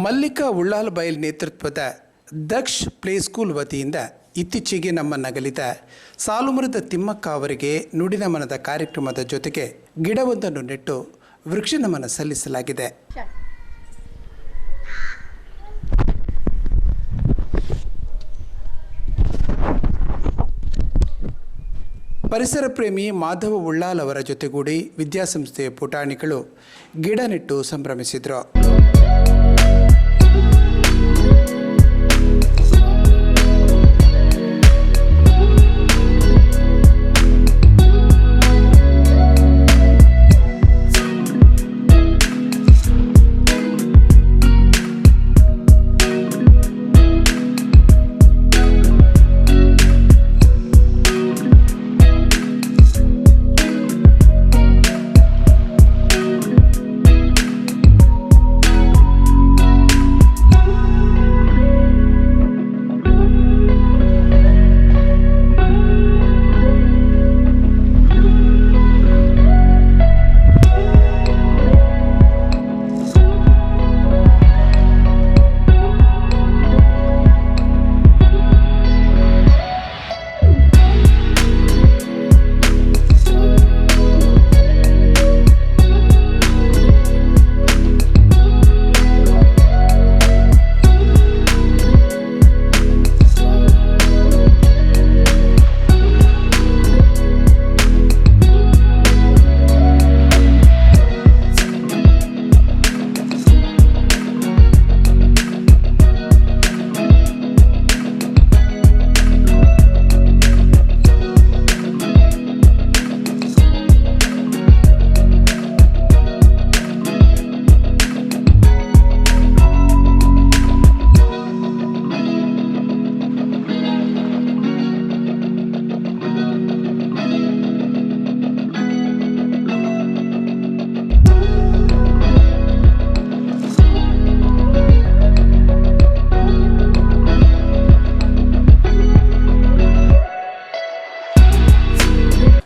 ಮಲ್ಲಿಕಾ ಉಳ್ಳಾಲ್ ಬೈಲ್ ನೇತೃತ್ವದ ದಕ್ಷ್ play school ವತಿಯಿಂದ ಇತ್ತೀಚೆಗೆ ನಮ್ಮ ನಗಲಿದ ಸಾಲುಮರದ ತಿಮ್ಮಕ್ಕ ಅವರಿಗೆ ನುಡಿನ ಮನದ ಕಾರ್ಯಕ್ರಮದ ಜೊತೆಗೆ ಗಿಡವೊಂದನ್ನು ನೆಟ್ಟು ವೃಕ್ಷ ನಮನ ಸಲ್ಲಿಸಲಾಗಿದೆ. ಪರಿಸರ ಪ್ರೇಮಿ ಮಾಧವ ಉಳ್ಳಾಲ್ ಅವರ ಜೊತೆಗೂಡಿ ವಿದ್ಯಾಸಂಸ್ಥೆಯ ಪುಟಾಣಿಗಳು ಗಿಡ ನೆಟ್ಟು ಸಂಭ್ರಮಿಸಿದರು.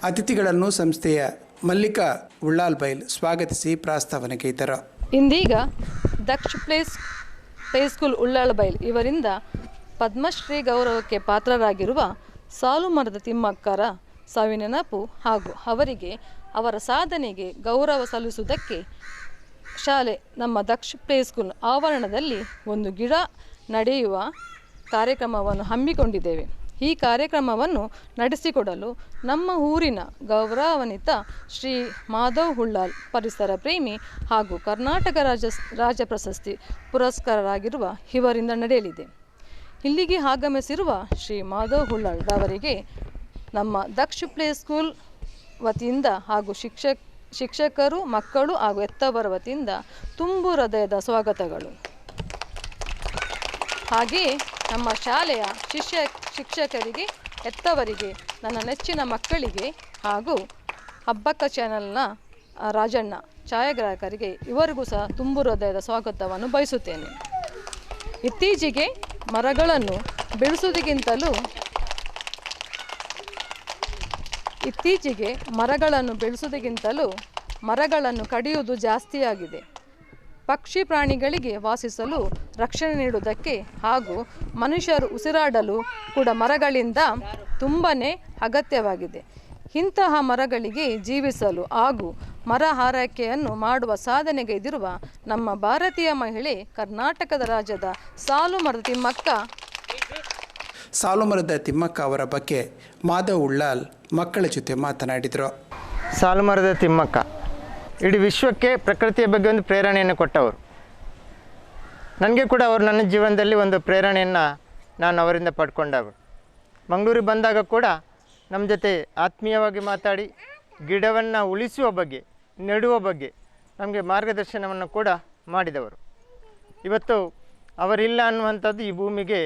ಅತಿಥಿಗಳನ್ನು ಸಂಸ್ಥೆಯ ಮಲ್ಲಿಕಾ ಉಳ್ಳಾಲ್ ಬೈಲ್ ಸ್ವಾಗತಿಸಿ ಪ್ರಾಸ್ತಾವನೆ ಇದ್ದರು ಇಂದೀಗ Daksha place play school Ullalabail ಇವರಿಂದ ಪದ್ಮಶ್ರೀ ಗೌರವಕ್ಕೆ ಪಾತ್ರರಾಗಿರುವ ಸಾಲು ಮರದ ತಿಮ್ಮಕ್ಕರ ನೆನಪು ಹಾಗೂ ಅವರಿಗೆ ಅವರ ಸಾಧನೆಗೆ ಗೌರವ ಸಲ್ಲಿಸುವುದಕ್ಕೆ ಶಾಲೆ ನಮ್ಮ ದಕ್ಷ ಪ್ಲೇ ಸ್ಕೂಲ್ ಆವರಣದಲ್ಲಿ ಒಂದು ಗಿಡ ನಡೆಯುವ ಕಾರ್ಯಕ್ರಮವನ್ನು ಹಮ್ಮಿಕೊಂಡಿದ್ದೇವೆ. ಈ ಕಾರ್ಯಕ್ರಮವನ್ನು ನಡೆಸಿಕೊಡಲು ನಮ್ಮ ಊರಿನ ಗೌರವಾನ್ವಿತ ಶ್ರೀ ಮಾಧವ್ ಹುಳ್ಳಾಲ್ ಪರಿಸರ ಪ್ರೇಮಿ ಹಾಗೂ ಕರ್ನಾಟಕ ರಾಜ್ಯ ರಾಜ್ಯ ಪ್ರಶಸ್ತಿ ಪುರಸ್ಕಾರರಾಗಿರುವ ಇವರಿಂದ ನಡೆಯಲಿದೆ. ಇಲ್ಲಿಗೆ ಆಗಮಿಸಿರುವ ಶ್ರೀ ಮಾಧವ್ ಹುಳ್ಳಾಳ್ ಅವರಿಗೆ ನಮ್ಮ ದಕ್ಷ ಪ್ಲೇ ಸ್ಕೂಲ್ ವತಿಯಿಂದ ಹಾಗೂ ಶಿಕ್ಷಕ ಶಿಕ್ಷಕರು, ಮಕ್ಕಳು ಹಾಗೂ ಎತ್ತವರ ವತಿಯಿಂದ ತುಂಬು ಹೃದಯದ ಸ್ವಾಗತಗಳು. ಹಾಗೆಯೇ ನಮ್ಮ ಶಾಲೆಯ ಶಿಷ್ಯ ಶಿಕ್ಷಕರಿಗೆ, ಹೆತ್ತವರಿಗೆ, ನನ್ನ ನೆಚ್ಚಿನ ಮಕ್ಕಳಿಗೆ ಹಾಗೂ ಹಬ್ಬಕ್ಕ ಚಾನೆಲ್ನ ರಾಜಣ್ಣ ಛಾಯಾಗ್ರಾಹಕರಿಗೆ ಇವರಿಗೂ ಸಹ ತುಂಬು ಹೃದಯದ ಸ್ವಾಗತವನ್ನು ಬಯಸುತ್ತೇನೆ. ಇತ್ತೀಚೆಗೆ ಮರಗಳನ್ನು ಬೆಳೆಸುವುದಕ್ಕಿಂತಲೂ ಇತ್ತೀಚೆಗೆ ಮರಗಳನ್ನು ಬೆಳೆಸುವುದಕ್ಕಿಂತಲೂ ಮರಗಳನ್ನು ಕಡಿಯುವುದು ಜಾಸ್ತಿಯಾಗಿದೆ. ಪಕ್ಷಿ ಪ್ರಾಣಿಗಳಿಗೆ ವಾಸಿಸಲು ರಕ್ಷಣೆ ನೀಡುವುದಕ್ಕೆ ಹಾಗೂ ಮನುಷ್ಯರು ಉಸಿರಾಡಲು ಕೂಡ ಮರಗಳಿಂದ ತುಂಬಾ ಅಗತ್ಯವಾಗಿದೆ. ಇಂತಹ ಮರಗಳಿಗೆ ಜೀವಿಸಲು ಹಾಗೂ ಮರ ಹಾರೈಕೆಯನ್ನು ಮಾಡುವ ಸಾಧನೆಗೈದಿರುವ ನಮ್ಮ ಭಾರತೀಯ ಮಹಿಳೆ ಕರ್ನಾಟಕದ ರಾಜ್ಯದ ಸಾಲು ಮರದ ತಿಮ್ಮಕ್ಕ. ಸಾಲುಮರದ ತಿಮ್ಮಕ್ಕ ಅವರ ಬಗ್ಗೆ ಮಾಧವ್ ಉಳ್ಳಾಲ್ ಮಕ್ಕಳ ಜೊತೆ ಮಾತನಾಡಿದರು. ಸಾಲುಮರದ ತಿಮ್ಮಕ್ಕ ಇಡೀ ವಿಶ್ವಕ್ಕೆ ಪ್ರಕೃತಿಯ ಬಗ್ಗೆ ಒಂದು ಪ್ರೇರಣೆಯನ್ನು ಕೊಟ್ಟವರು. ನನಗೆ ಕೂಡ ಅವರು ನನ್ನ ಜೀವನದಲ್ಲಿ ಒಂದು ಪ್ರೇರಣೆಯನ್ನು ನಾನು ಅವರಿಂದ ಪಡ್ಕೊಂಡವರು. ಮಂಗಳೂರಿಗೆ ಬಂದಾಗ ಕೂಡ ನಮ್ಮ ಜೊತೆ ಆತ್ಮೀಯವಾಗಿ ಮಾತಾಡಿ, ಗಿಡವನ್ನು ಉಳಿಸುವ ಬಗ್ಗೆ, ನೆಡುವ ಬಗ್ಗೆ ನಮಗೆ ಮಾರ್ಗದರ್ಶನವನ್ನು ಕೂಡ ಮಾಡಿದವರು. ಇವತ್ತು ಅವರಿಲ್ಲ ಅನ್ನುವಂಥದ್ದು ಈ ಭೂಮಿಗೆ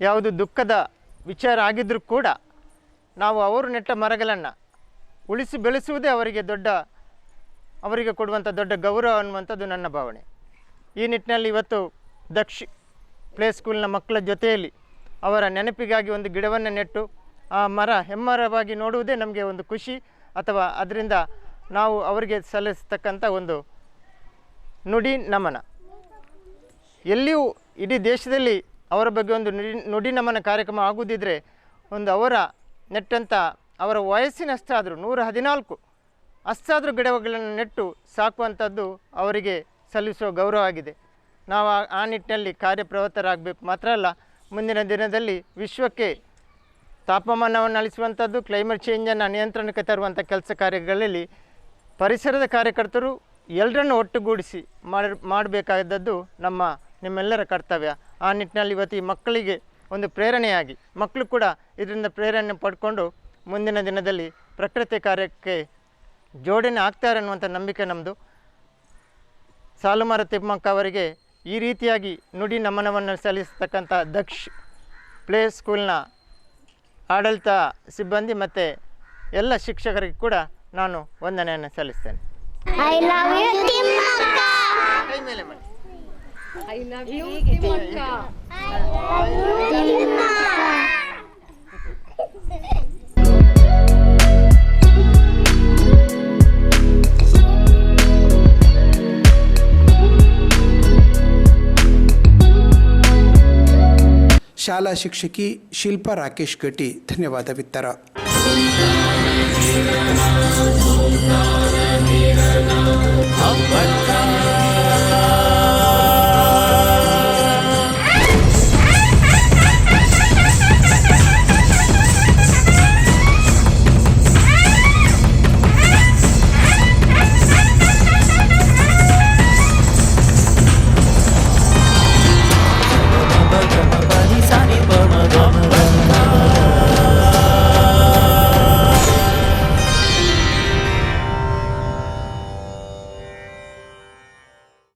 ಯಾವುದು ದುಃಖದ ವಿಚಾರ ಆಗಿದ್ದರೂ ಕೂಡ ನಾವು ಅವರು ನೆಟ್ಟ ಮರಗಳನ್ನು ಉಳಿಸಿ ಬೆಳೆಸುವುದೇ ಅವರಿಗೆ ದೊಡ್ಡ, ಅವರಿಗೆ ಕೊಡುವಂಥ ದೊಡ್ಡ ಗೌರವ ಅನ್ನುವಂಥದ್ದು ನನ್ನ ಭಾವನೆ. ಈ ನಿಟ್ಟಿನಲ್ಲಿ ಇವತ್ತು ದಕ್ಷ ಪ್ಲೇ ಸ್ಕೂಲ್ನ ಮಕ್ಕಳ ಜೊತೆಯಲ್ಲಿ ಅವರ ನೆನಪಿಗಾಗಿ ಒಂದು ಗಿಡವನ್ನು ನೆಟ್ಟು, ಆ ಮರ ಹೆಮ್ಮರವಾಗಿ ನೋಡುವುದೇ ನಮಗೆ ಒಂದು ಖುಷಿ ಅಥವಾ ಅದರಿಂದ ನಾವು ಅವರಿಗೆ ಸಲ್ಲಿಸ್ತಕ್ಕಂಥ ಒಂದು ನುಡಿ ನಮನ. ಎಲ್ಲಿಯೂ ಇಡೀ ದೇಶದಲ್ಲಿ ಅವರ ಬಗ್ಗೆ ಒಂದು ನುಡಿ ನುಡಿ ನಮನ ಕಾರ್ಯಕ್ರಮ ಆಗುವುದಿದ್ರೆ ಒಂದು ಅವರ ನೆಟ್ಟಂಥ ಅವರ ವಯಸ್ಸಿನಷ್ಟಾದರೂ ನೂರ ಹದಿನಾಲ್ಕು ಅಷ್ಟಾದರೂ ಗಿಡಗಳನ್ನು ನೆಟ್ಟು ಸಾಕುವಂಥದ್ದು ಅವರಿಗೆ ಸಲ್ಲಿಸುವ ಗೌರವ ಆಗಿದೆ. ನಾವು ಆ- ನಿಟ್ಟಿನಲ್ಲಿ ಕಾರ್ಯಪ್ರವೃತ್ತರಾಗಬೇಕು ಮಾತ್ರ ಅಲ್ಲ, ಮುಂದಿನ ದಿನದಲ್ಲಿ ವಿಶ್ವಕ್ಕೆ ತಾಪಮಾನವನ್ನು ಅಳಿಸುವಂಥದ್ದು, ಕ್ಲೈಮೇಟ್ ಚೇಂಜನ್ನು ನಿಯಂತ್ರಣಕ್ಕೆ ತರುವಂಥ ಕೆಲಸ ಕಾರ್ಯಗಳಲ್ಲಿ ಪರಿಸರದ ಕಾರ್ಯಕರ್ತರು ಎಲ್ಲರನ್ನು ಒಟ್ಟುಗೂಡಿಸಿ ಮಾಡಿ, ಮಾಡಬೇಕಾದದ್ದು ನಮ್ಮ, ನಿಮ್ಮೆಲ್ಲರ ಕರ್ತವ್ಯ. ಆ ನಿಟ್ಟಿನಲ್ಲಿ ಇವತ್ತು ಮಕ್ಕಳಿಗೆ ಒಂದು ಪ್ರೇರಣೆಯಾಗಿ, ಮಕ್ಕಳು ಕೂಡ ಇದರಿಂದ ಪ್ರೇರಣೆ ಪಡ್ಕೊಂಡು ಮುಂದಿನ ದಿನದಲ್ಲಿ ಪ್ರಕೃತಿ ಕಾರ್ಯಕ್ಕೆ ಜೋಡಣೆ ಆಗ್ತಾರೆ ಅನ್ನುವಂಥ ನಂಬಿಕೆ ನಮ್ಮದು ಸಾಲುಮರ ತಿಮ್ಮಕ್ಕ ಅವರಿಗೆ ಈ ರೀತಿಯಾಗಿ ನುಡಿ ನಮನವನ್ನು ಸಲ್ಲಿಸತಕ್ಕಂಥ ದಕ್ಷ್ ಪ್ಲೇ ಸ್ಕೂಲ್ನ ಆಡಳಿತ ಸಿಬ್ಬಂದಿ ಮತ್ತು ಎಲ್ಲ ಶಿಕ್ಷಕರಿಗೆ ಕೂಡ ನಾನು ವಂದನೆಯನ್ನು ಸಲ್ಲಿಸ್ತೇನೆ. Love you Thimmakka. I love you ಮಾಡಿ ಶಾಲಾ ಶಿಕ್ಷಕಿ ಶಿಲ್ಪಾ ರಾಕೇಶ್ ಗಟ್ಟಿ. ಧನ್ಯವಾದವಿತ್ತರ. ಹಬ್ಬಕ್ಕ